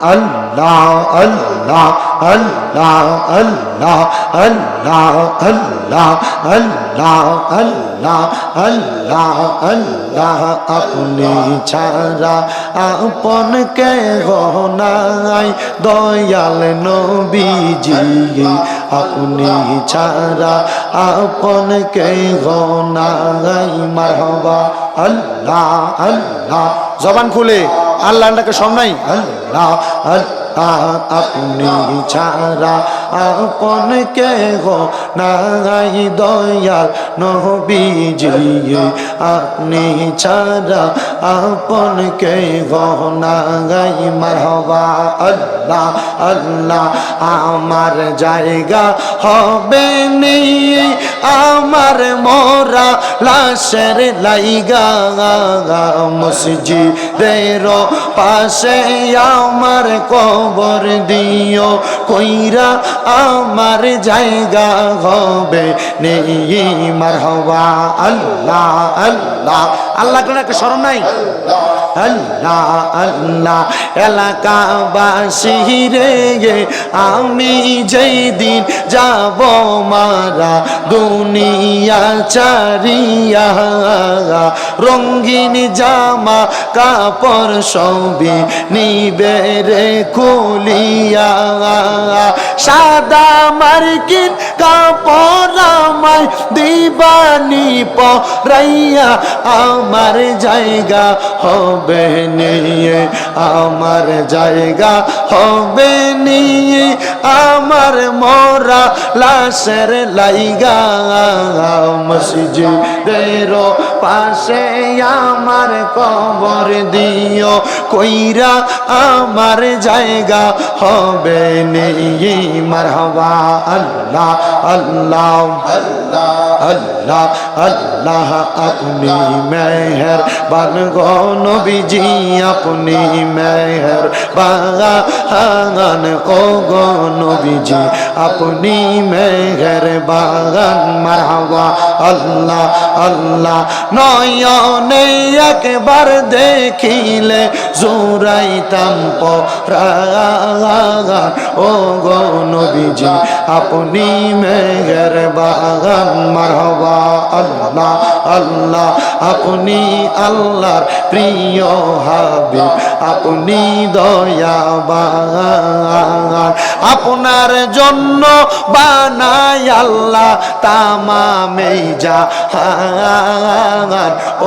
আল্লাহ আল্লাহ আল্লাহ আল্লাহ আল্লাহ আল্লাহ আল্লাহ আল্লাহ আল্লাহ আল্লাহ আপনি ছাড়া আপন কে নাই দয়াল নবীজি আপনি ছাড়া আপন কে নাই মারহবা আল্লাহ আল্লাহ জবান খুলে আল্লাহটাকে সব নাই আল্লাহ আল্লাহ আপনি ছাড়া আপন কে গো নাই দয়াল নবীজি, আপনি ছাড়া আপন কে গো নাই মারহবা। আল্লাহ আল্লাহ, আমার জায়গা হবে নি আমার মোরা লাশের লাইগা। মসজিদের পাশে আমার কবর দিও, কইরা আমার জায়গা হবে। নেই মার হওয়া আল্লাহ আল্লাহ। আল্লাহ করে একটা স্মরণ নাই? আল্লাহ আল্লাহ। এলাকাবাসী রে আমি যেই দিন যাব মারা, দুনিয়া চারিয়া। রঙ্গিন জামা কাপড় সবই নিবে রে খুলিয়া। সাদা মার্কিন কাপড় দিবানি পরাইয়া, আমার জায়গা হবে নিয়ে, আমার জায়গা হবে নিয়ে, আমার মোরা লাশের লাইগা, মসজিদের পাশে আমার কবর দিও, কইরা আমার জায়গা হবে নিয়ে মারহবা আল্লাহ আল্লাহ। अल्लाह अल्लाह अल्लाह अपनी मेहर बन गो नबीजी अपनी मेहर, बागन ओ गो नबीजी अपनी मेहर, बागन मरावा अल्लाह अल्लाह নয়নে একবার দেখিলে জোরাইতাম ओ गौन গো अपनी আপনি মেঘের बागन মারহবা, আল্লাহ আল্লাহ, আপনি আল্লাহর প্রিয় হাবি আপনি দয়াবান। আপনার জন্য বানাই আল্লাহ তামামেই জাহান।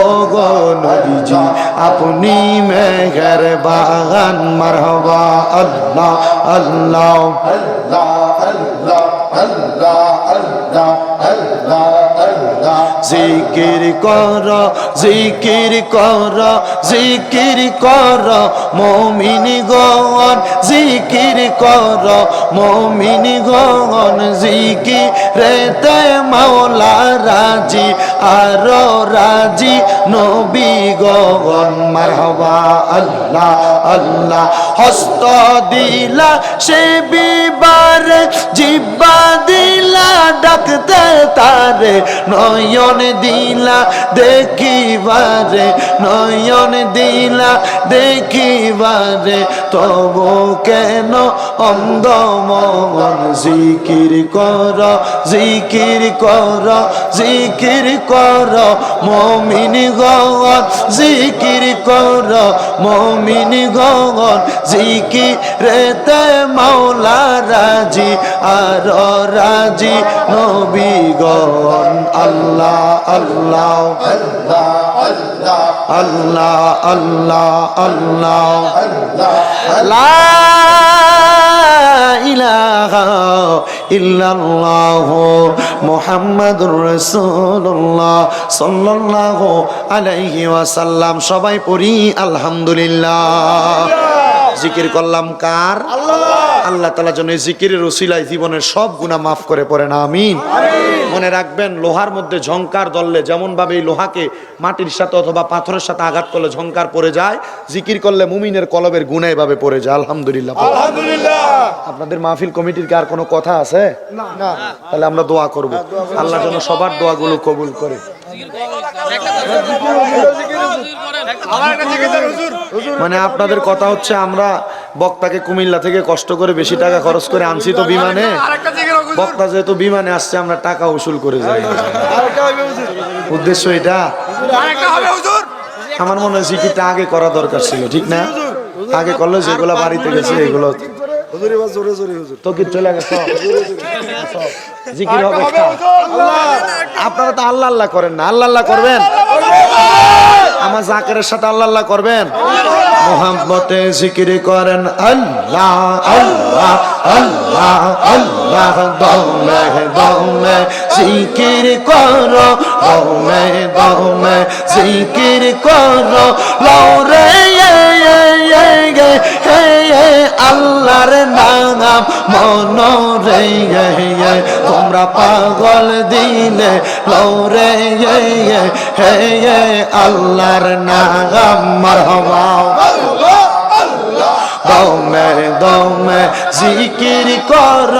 ও গো নবীজি, আপনি মেঘের বাগান মারহবা আল্লাহ আল্লাহ। জিকির কর জিকির কর জিকির কর, মমিন গন জিকির কর, মমিন গন জিকি রেতে মাওলা রাজি, আর রাজি নবী গন মারহবা আল্লাহ আল্লাহ, হস্ত দিলা সে বিবার জিব্বা দিলা। ডাকতে তারে, নয়ন দিলা দেখিবারে, নয়ন দিলা দেখিবারে, তবু কেন অন্ধ জিকির কর জিকির কর জিকির কর, মমিন গগন জিকির কর, মমিন গগন জিকি রেতে মাওলা রাজি, আর রাজি নবী গন আল্লাহ আল্লাহ আল্লাহ আল্লাহ আল্লাহ। লা ইলাহা ইল্লাল্লাহ মুহাম্মাদুর রাসূলুল্লাহ সাল্লাল্লাহু আলাইহি ওয়াসাল্লাম। সবাই পড়ি আলহামদুলিল্লাহ। জিকির করলাম কার? আল্লাহ। তালা যেন এই জিকিরের ওসিলায় জীবনের সব গুণা মাফ করে পড়েন আমিন। মনে রাখবেন লোহার মধ্যে ঝংকার দললে যেমন ভাবে এই লোহাকে মাটির সাথে অথবা পাথরের সাথে আঘাত করলে ঝংকার পড়ে যায় জিকির করলে মুমিনের কলবের গুণা এভাবে পড়ে যায় আলহামদুলিল্লাহ। আপনাদের মাহফিল কমিটির কি আর কোনো কথা আছে? না। তাহলে আমরা দোয়া করব। আল্লাহ যেন সবার দোয়াগুলো কবুল করে। মানে আপনাদের কথা হচ্ছে আমরা বক্তাকে কুমিল্লা থেকে কষ্ট করে বেশি টাকা খরচ করে আনছি তো বিমানে। বক্তা যেহেতু বিমানে আসছে, আমরা টাকা উসুল করে যাই। উদ্দেশ্য এটা। আমার মনে হয় জিকিরটা আগে করা দরকার ছিল, ঠিক না? আগে করলে যেগুলো বাড়িতে গেছে, এগুলো চলে গেছে আপনারা তো আল্লাহ আল্লাহ করেন না, আল্লাহ আল্লাহ করবেন। আমার জাকেরের সাথে আল্লাহ আল্লাহ করবেন? মোহাম্মতে জিকির করেন, আল্লাহ আল্লাহ আল্লাহ আল্লাহ দমে দমে জিকির করো দমে দমে জিকির করো, লরে আল্লাহর নাম মন রে তোমরা পাগল দিলে লোরে হে আল্লাহর নাম মারহাবা। দমে দমে, জিকির কর,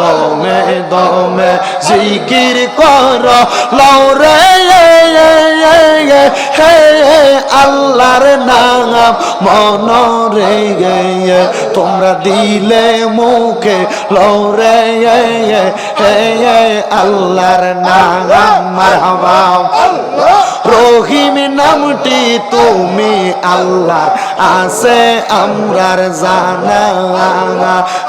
দমে দমে, জিকির কর। লরে হে আল্লাহর নাম মন রে গে তোমরা দিলে মুখে। লরে হে আল্লাহর নাম, মারহাবা। রহিম নামটি তুমি আল্লাহ আছে আমরার জানা।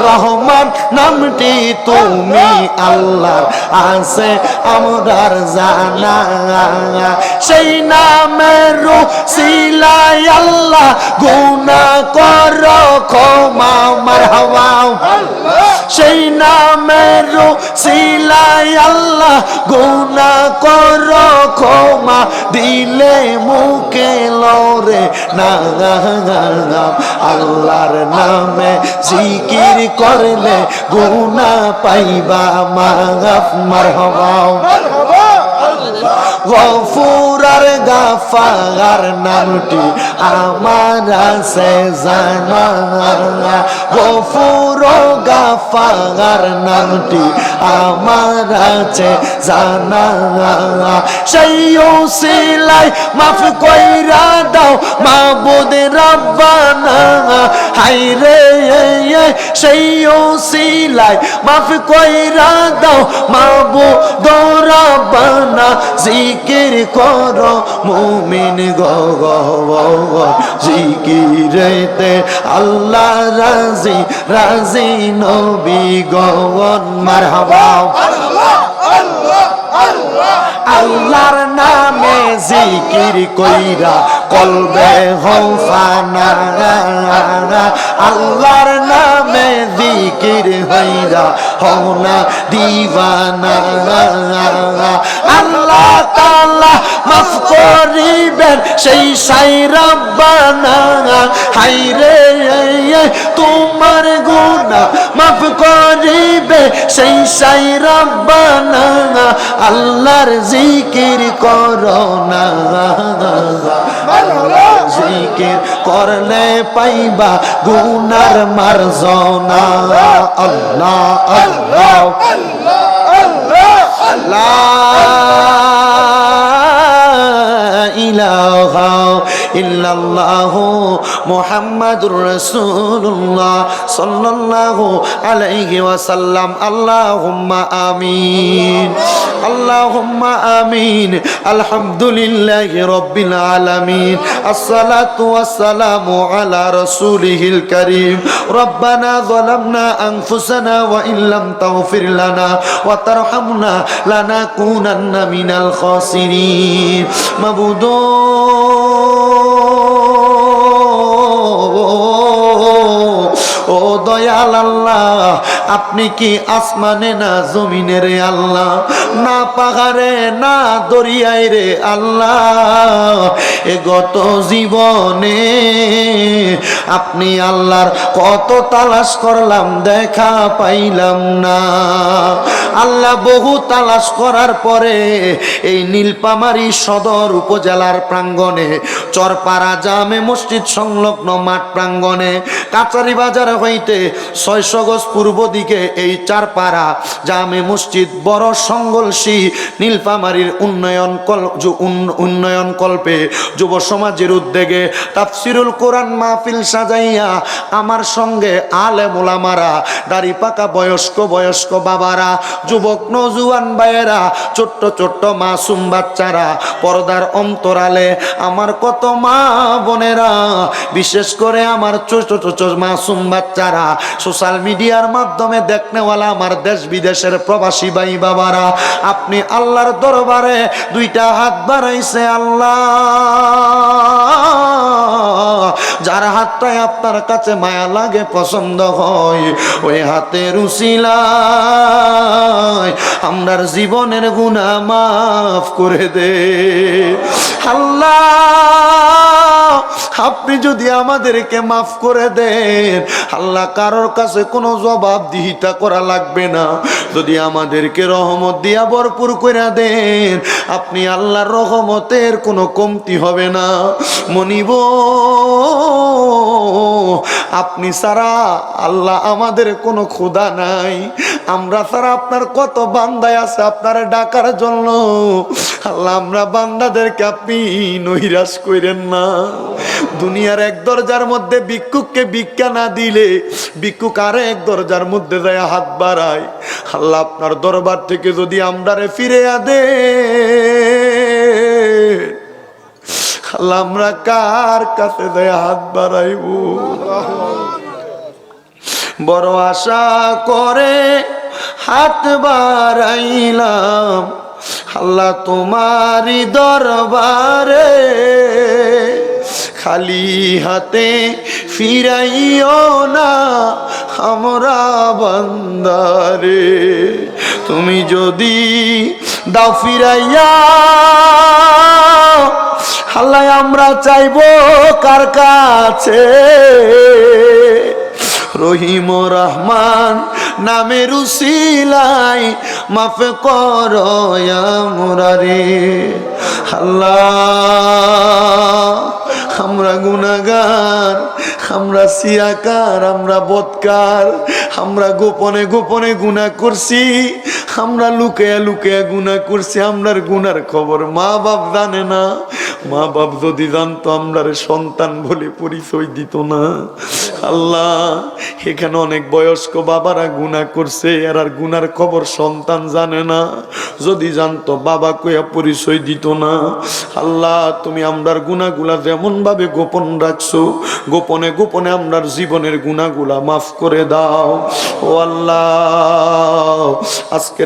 রহমান নামটি তুমি আল্লাহ আছে আমরার জানা। সেই নামের সিলাই আল্লাহ গুনা কর ক্ষমা, মারহাবা। সেই নামের সিলাই আল্লাহ গুনা কর, ক্ষমা দিলে মুখে লরে না আল্লাহর নামে জিকির করলে গুনা পাইবা। মাগাফ মারহাবা। গফুরার গাফার নামটি আমার আছে জানা গফুর গাফার নামটি আমার আছে জানা সেই সিলাই মাফ কইরা দাও মাবুদ রব্বানা। হাই রে সেই সিলাই মাফ কইরা দাও মাবুদ রব্বানা। জিকির কর, মুমিন গো গো গো গো। জিকিরেতে আল্লাহ রাজি রাজি নবী গগন মারহাবা। আল্লাহর নামে জিকির কইরা কলবে হৌফানা, আল্লাহর নামে জিকির হইরা হওনা দিবানা আল্লাহ তাআলা মাফ করিবেন সেই সাই রব্বানা হাইরে তোমার গুনাহ মাফ করিবে সেই সাই রব্বানা আল্লাহর জিকির করো না। জিকির করলে পাইবা গুনার মারজনা। আল্লাহ আল্লাহ আল্লাহ। ইল্লাল্লাহু মুহাম্মাদুর রাসূলুল্লাহ সাল্লাল্লাহু আলাইহি ওয়াসাল্লাম। আল্লাহুম্মা আমিন। আল্লাহুম্মা আমিন, আলহামদুলিল্লাহ রব্বিল আলামিন, আসসালাতু ওয়াসসালামু আলা রাসূলিহিল কারীম, রব্বানা যালামনা আনফুসানা ওয়া ইল্লাম তাগফির লানা ওয়া তারহামনা লানাকুনান্না মিনাল খাসিরিন। মাবুদুন। দয়াল আল্লাহ, আপনি কি আসমানে না জমিনে রে আল্লাহ? না পাহাড়ে, না দরিয়ায় রে আল্লাহ। এ গত জীবনে আপনি আল্লাহর কত তালাশ করলাম, দেখা পাইলাম না। আল্লাহ বহু তালাশ করার পরে এই নীলপামারি সদর উপজেলার প্রাঙ্গণে, চরপাড়া জামে মসজিদ সংলগ্ন মাঠ প্রাঙ্গণে কাচারি বাজার হইতে ছয়শো গজ পূর্ব দিকে এই চারপাড়া জামে মসজিদ, বড় সংগলসী নীলফামারীর উন্নয়ন কল উন- উন্নয়ন কল্পে যুব সমাজের উদ্যোগে তাফসিরুল কোরআন মাহফিল সাজাইয়া আমার সঙ্গে আলে মোলামারা দাড়ি পাকা বয়স্ক বয়স্ক বাবারা, যুবক নজুয়ান ভাইয়েরা, ছোট্ট ছোট্ট মাসুম বাচ্চারা, পর্দার অন্তরালে আমার কত মা বোনেরা, বিশেষ করে আমার ছোট ছোট মাসুম বাচ্চারা সোশ্যাল মিডিয়ার মাধ্যমে দেখনেওয়ালা আমার দেশ বিদেশের প্রবাসী ভাই বাবারা, আপনি আল্লাহর দরবারে দুইটা হাত বাড়াইছে আল্লাহ। যার হাতটাই আপনার কাছে মায়া লাগে, পছন্দ হয়, ওই হাতে উসিলায় আমরার জীবনের গুণা মাফ করে দে। আল্লাহ। আপনি যদি আমাদেরকে মাফ করে দেন, আল্লাহ কারোর কাছে কোনো জবাব দিহিতা করা লাগবে না। যদি আমাদেরকে রহমত দিয়া ভরপুর করে দেন, আপনি আল্লাহর রহমতের কোনো কমতি হবে না। মনিব, আপনি ছাড়া আল্লাহ আমাদের কোনো ক্ষুধা নাই। আমরা ছাড়া আপনার কত বান্দায় আছে আপনার ডাকার জন্য। আল্লাহ বান্দাদেরকে আপনি নৈরাশ করেন না। দুনিয়ার এক দরজার মধ্যে ভিক্ষুককে ভিক্ষা না দিলে ভিক্ষুক আরে এক দরজার মধ্যে যায় হাত বাড়ায়। আল্লাহ, আপনার দরবার থেকে যদি আমরারে ফিরে আদে আল্লাহ, আমরা কার কাছে যায় হাত বাড়াইব? বড় আশা করে হাত বাড়াইলাম। আল্লাহ তোমারই দরবারে খালি হাতে ফিরাইও না আমরা বান্দারে। তুমি যদি দাও ফিরাইয়া, আল্লাহ আমরা চাইব কার কাছে? রহিম রহমান নামের উসিলাই মাফ কররে আল্লাহ আমরা গুনাগার আমরা সিয়াকার আমরা বৎকার আমরা গোপনে গোপনে গুণা করছি। আমরা লুকায়া লুকায়া গুনাহ করছি, আমরার গুনার খবর। মা বাপ জানে না। মা বাপ যদি জানতো, আমরার সন্তান বলে পরিচয় দিত না। আল্লাহ, এখানে অনেক বয়স্ক বাবারা গুণা করছে আর আর গুনার খবর সন্তান জানে না। যদি জানতো, বাবা কইয়া পরিচয় দিত না। আল্লাহ, তুমি আমরার গুণাগুলা যেমন ভাবে গোপন রাখছো, গোপনে গোপনে আমরার জীবনের গুণাগুলা মাফ করে দাও। ও আল্লাহ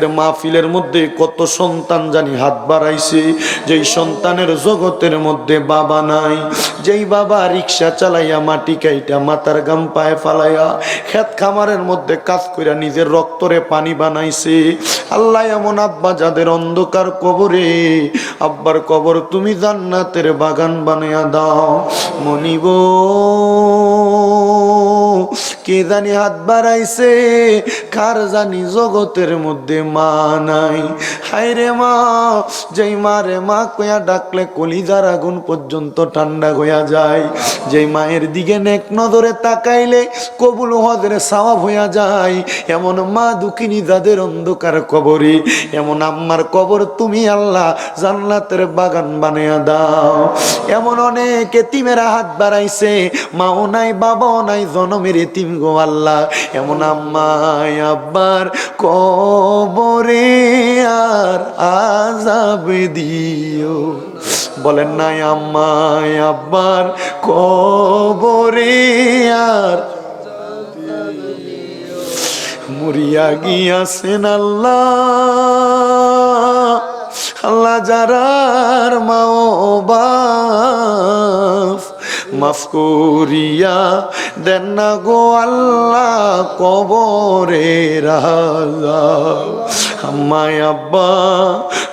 আজকের মাহফিলের মধ্যে কত সন্তান জানি হাত বাড়াইছে। যেই সন্তানের জগতের মধ্যে বাবা নাই, যেই বাবা রিক্সা চালাইয়া মাটি কাইটা মাথার গাম পায়ে ফালাইয়া খেত খামারের মধ্যে কাজ কইরা নিজের রক্তরে পানি বানাইছে। আল্লাহ এমন আব্বা যাদের অন্ধকার কবরে, আব্বার কবর তুমি জান্নাতের বাগান বানাইয়া দাও। মনিব কে জানি হাত বাড়াইছে, কার জানি জগতের মধ্যে মা নাই। হায়রে মা, যেই মারে মা কয়া ডাকলে কলিজার আগুন পর্যন্ত ঠান্ডা হইয়া যায়। যেই মায়ের দিকে নেক নজরে তাকাইলে কবুল হজরে সাওয়াব হইয়া যায়। এমন মা দুঃখিনী যাদের অন্ধকার কবরে, এমন আম্মার কবর তুমি আল্লাহ জান্নাতের বাগান বানিয়ে দাও। এমন অনেক এতিমেরা হাত বাড়াইছে, মাও নাই, বাবাও নাই জনমের এতিম গো আল্লাহ, এমন আম্মাই আব্বার কবরে আর আজাব দিও। বলেন নাই আম্মাই আব্বার কবরে আর মরিয়া গিয়াছেন আল্লাহ। আল্লাহ যারার মাও বাপ মাফ করিয়া দেন না গো আল্লাহ কবরে রাজা আম্মাই আব্বা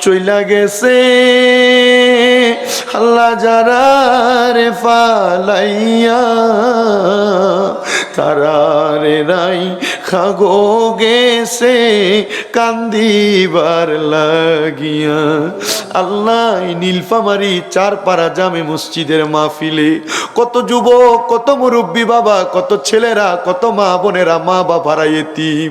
চইলা গেছে। আল্লাহ যারা রে ফালাইয়া কারারে রাই খাগো গেছে, কান্দিবার লাগিয়া। আল্লাহ নীলফামারি চার পাড়া জামে মসজিদের মাহফিলে কত যুবক, কত মুরব্বী বাবা, কত ছেলেরা, কত মা বোনেরা, মা বাবারা এতিম।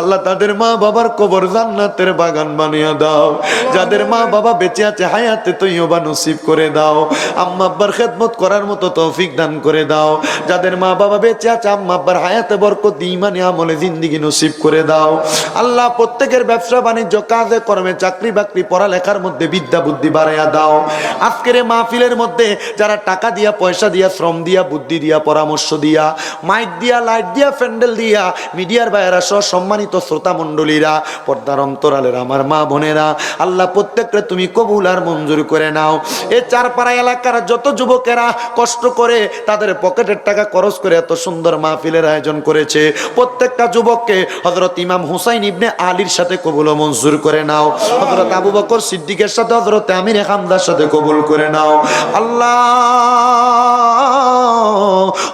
আল্লাহ তাদের মা বাবার কবর জান্নাতের বাগান বানিয়ে দাও। যাদের মা বাবা বেঁচে আছে হায়াতে তৈবা নসিব করে দাও। আম্মা আব্বার খেদমত করার মতো তৌফিক দান করে দাও। যাদের মা বাবা বেঁচে আছে আম্মা আব্বার হায়াতে বরকত ইমানে আমলে জিন্দিগি নসিব করে দাও। আল্লাহ প্রত্যেকের ব্যবসা বাণিজ্য, কাজে, কর্মে, চাকরি বাকরি, পড়ালেখার মধ্যে বিদ্যা বুদ্ধি বাড়াইয়া দাও। আজকের মাহফিলের মধ্যে যারা টাকা দিয়া, পয়সা দিয়া, শ্রম দিয়া, বুদ্ধি দিয়া, পরামর্শ দিয়া, মাইক দিয়া, লাইট দিয়া, প্যান্ডেল দিয়া, মিডিয়ার বাইরা সহ সম্মানিত শ্রোতা মণ্ডলীরা, পর্দার অন্তরালের আমার মা বোনেরা, আল্লাহ প্রত্যেকটা তুমি কবুল আর মঞ্জুর করে নাও। এই চারপাড়া এলাকার যত যুবকেরা কষ্ট করে তাদের পকেটের টাকা খরচ করে এত সুন্দর মাহফিলের আয়োজন করেছে, প্রত্যেকটা যুবককে হজরত ইমাম হুসাইন ইবনে আলীর সাথে কবুল মঞ্জুর করে নাও। হজরত আবু বকর সিদ্দিকের সাথে হজরত আমির হামদার সাথে কবুল করে নাও। আল্লাহ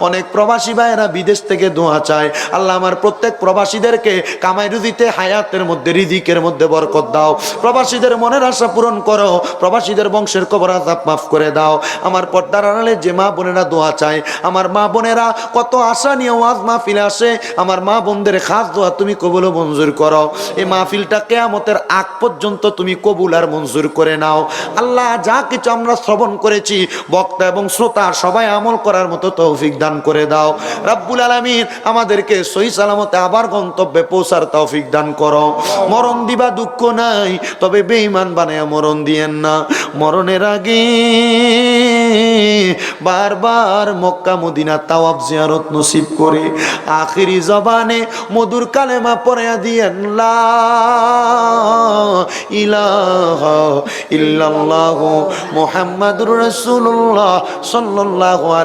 অনেক প্রবাসী ভাইয়েরা বিদেশ থেকে দোয়া চায়। আল্লাহ আমার প্রত্যেক প্রবাসীদেরকে কামাই রুদিতে হায়াতের মধ্যে রিদিকের মধ্যে বরকত দাও। প্রবাসীদের মনের আশা পূরণ করো। প্রবাসীদের বংশের কবর আজাব মাফ করে দাও। আমার পর্দার আড়ালে যে মা বোনেরা দোয়া চায়, আমার মা বোনেরা কত আশা নিয়ে ওয়াজ মাহফিল আসে, আমার মা বোনদের খাস দোয়া তুমি কবুল মঞ্জুর করো। এই মাহফিলটা কেয়ামতের আগ পর্যন্ত তুমি কবুল আর মঞ্জুর করে নাও। আল্লাহ যা কিছু আমরা শ্রবণ করেছি, বক্তা এবং শ্রোতা সবাই আমল করার মতো তৌফিক দান করে দাও। রাব্বুল আলামিন আমাদেরকে সহি সালামতে আবার গন্তব্যে পৌঁছার তৌফিক দান করো। মরণ দিবা দুঃখ নাই, তবে বেঈমান বানায় মরণ দিয়েন না। মরণের আগে বারবার মক্কা মদিনা তাওয়াব জিয়ারত নসিব করে আখিরি জবানে মধুর কালেমা পড়ে দিয়েন ইলাহা ইল্লাল্লাহু মুহাম্মাদুর রাসূলুল্লাহ সাল্লাল্লাহু